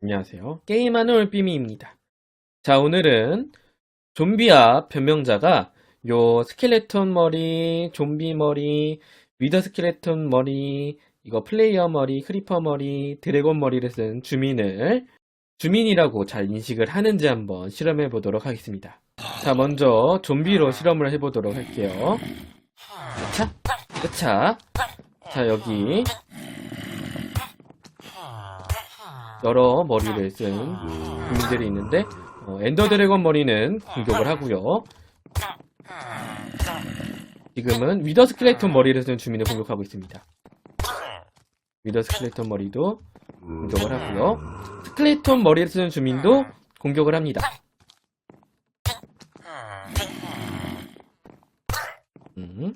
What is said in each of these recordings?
안녕하세요. 게임하는 올삐미입니다. 자, 오늘은 좀비와 변명자가 요 스켈레톤 머리, 좀비 머리, 위더 스켈레톤 머리, 이거 플레이어 머리, 크리퍼 머리, 드래곤 머리를 쓴 주민을 주민이라고 잘 인식을 하는지 한번 실험해 보도록 하겠습니다. 자, 먼저 좀비로 실험을 해 보도록 할게요. 자, 자, 자, 여기 여러 머리를 쓴 주민들이 있는데 어, 엔더 드래곤 머리는 공격을 하고요. 지금은 위더 스켈레톤 머리를 쓴 주민을 공격하고 있습니다. 위더 스켈레톤 머리도 공격을 하고요. 스켈레톤 머리를 쓰는 주민도 공격을 합니다. 음,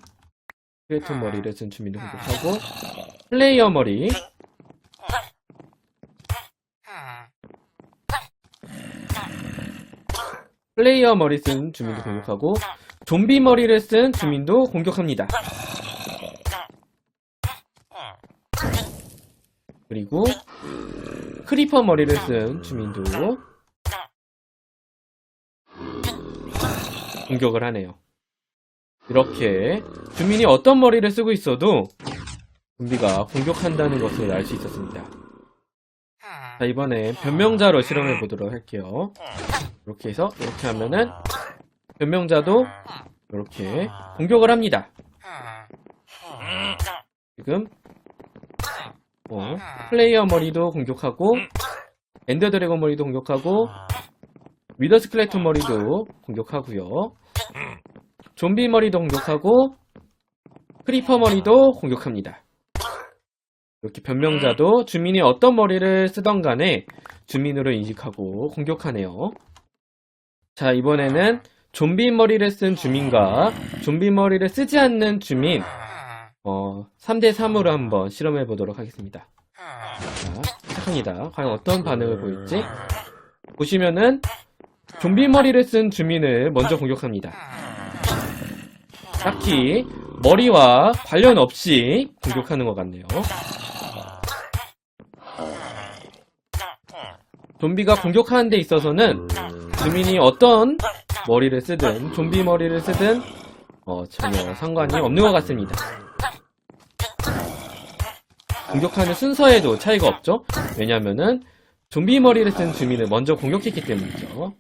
스켈레톤 머리를 쓴 주민도 공격하고 플레이어 머리 플레이어 머리 쓴 주민도 공격하고 좀비 머리를 쓴 주민도 공격합니다. 그리고 크리퍼 머리를 쓴 주민도 공격을 하네요. 이렇게 주민이 어떤 머리를 쓰고 있어도 좀비가 공격한다는 것을 알 수 있었습니다. 자, 이번에 변명자로 실험해 보도록 할게요. 이렇게 해서 이렇게 하면은 변명자도 이렇게 공격을 합니다. 지금 어, 플레이어 머리도 공격하고 엔더 드래곤 머리도 공격하고 위더 스켈레톤 머리도 공격하고요. 좀비 머리도 공격하고 크리퍼 머리도 공격합니다. 이렇게 변명자도 주민이 어떤 머리를 쓰던 간에 주민으로 인식하고 공격하네요. 자, 이번에는 좀비 머리를 쓴 주민과 좀비 머리를 쓰지 않는 주민, 어, 3대3으로 한번 실험해 보도록 하겠습니다. 자, 시작합니다. 과연 어떤 반응을 보일지. 보시면은, 좀비 머리를 쓴 주민을 먼저 공격합니다. 딱히, 머리와 관련 없이 공격하는 것 같네요. 좀비가 공격하는 데 있어서는 주민이 어떤 머리를 쓰든 좀비 머리를 쓰든 어, 전혀 상관이 없는 것 같습니다. 공격하는 순서에도 차이가 없죠? 왜냐면은 좀비 머리를 쓴 주민을 먼저 공격했기 때문이죠.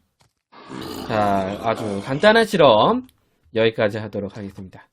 자, 아주 간단한 실험 여기까지 하도록 하겠습니다.